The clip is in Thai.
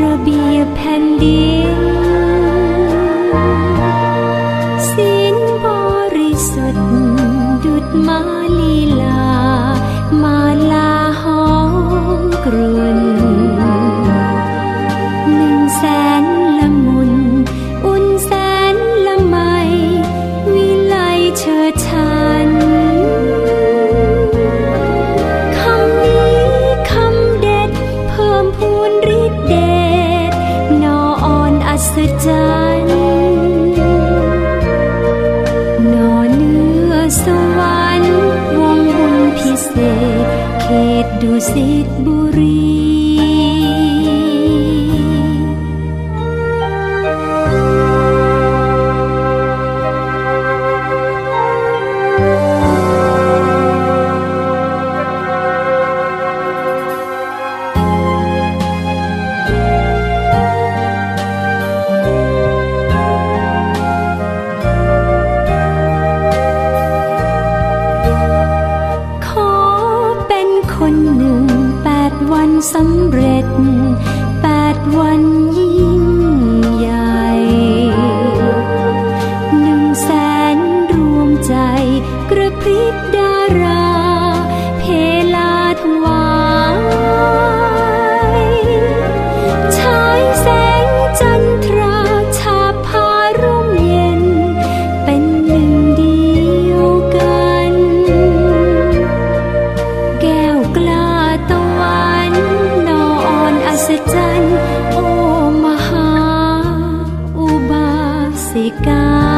ระเบียบแผ่นดินสินบริสุทธิ์ดุดมาลี อัศจรรย์นอเนื้อสวรรค์วงบุญพิเศษ เขตดุสิตบุรี สำเร็จแปดวันยี 家。